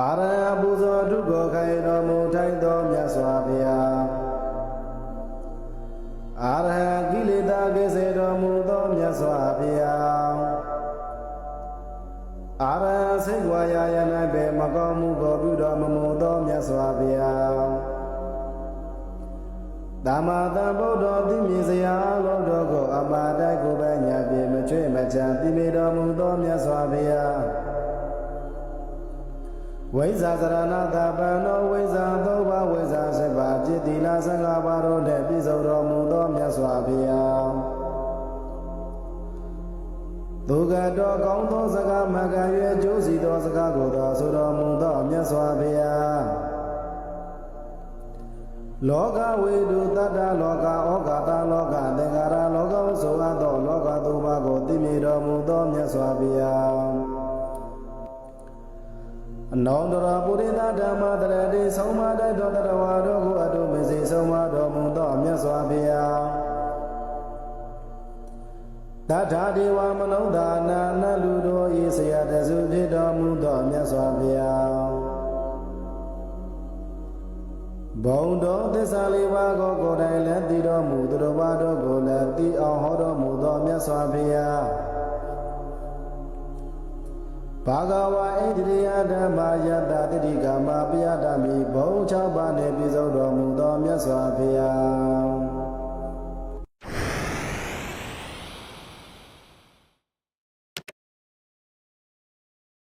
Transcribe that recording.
အာရဟံပူဇော်ထုကိုခိုင်တော်မူထိုင်တော်မြတ်စွာဘုရားအာရဟံကိလေသာကိစေတော်မူသောမြတ်စွာဘုရားအာရဟံစိတ်ဝါယာယ၌ပေမကောင်းမှုကိုပြုတော်မမူသောမြတ်စွာဘုရားသမ္မာသမ္ဗုဒ္ဓသိမြင်စရာအလုံးတော်ကိုအပါတိုက်ကိုပဲညာပြေမချွေမချမ်းသိမြတော်မူသောမြတ်စွာဘုရား ဝိဇာသရဏတပံသောဝိဇာသောဘဝိဇာစပါจิตတိလာသံဃာပါတော်နှင့်ပြည့်စုံတော်မူသောမြတ်စွာဘုရားသူကတော်ကောင်းသောစကားမကရွယ်ကျိုးစီသောစကားကိုတော်ဆိုတော်မူသောမြတ်စွာဘုရားလောကဝေတုတတ္တလောကဩဃတာလောကသင်္ခါရလောကဆိုအပ်သောလောကသုံးပါးကိုသိမြင်တော်မူသောမြတ်စွာဘုရား အနောင်တရာပုရိသဓမ္မတရတိဆုံးမတတ်တော်တရဝါတို့ကိုအတုမစီဆုံးမတော်မူသောမြတ်စွာဘုရားတထာဒေဝမနုဿာနာနတ်လူတို့ဤဆရာတစုဖြစ်တော်မူသောမြတ်စွာဘုရားဘုံတော်သစ္စာလေးပါးကိုကိုယ်တိုင်လည်းသိတော်မူသူတော်ဘာတို့ကိုလည်းသိအောင်ဟောတော်မူသောမြတ်စွာဘုရား ဘာဂဝါဣန္ဒြိယဓမ္မာယတ္တတိတိကာမပယတမိဘုံ၆ပါးနှင့်ပြည့်စုံတော်မူသောမြတ်စွာဘုရား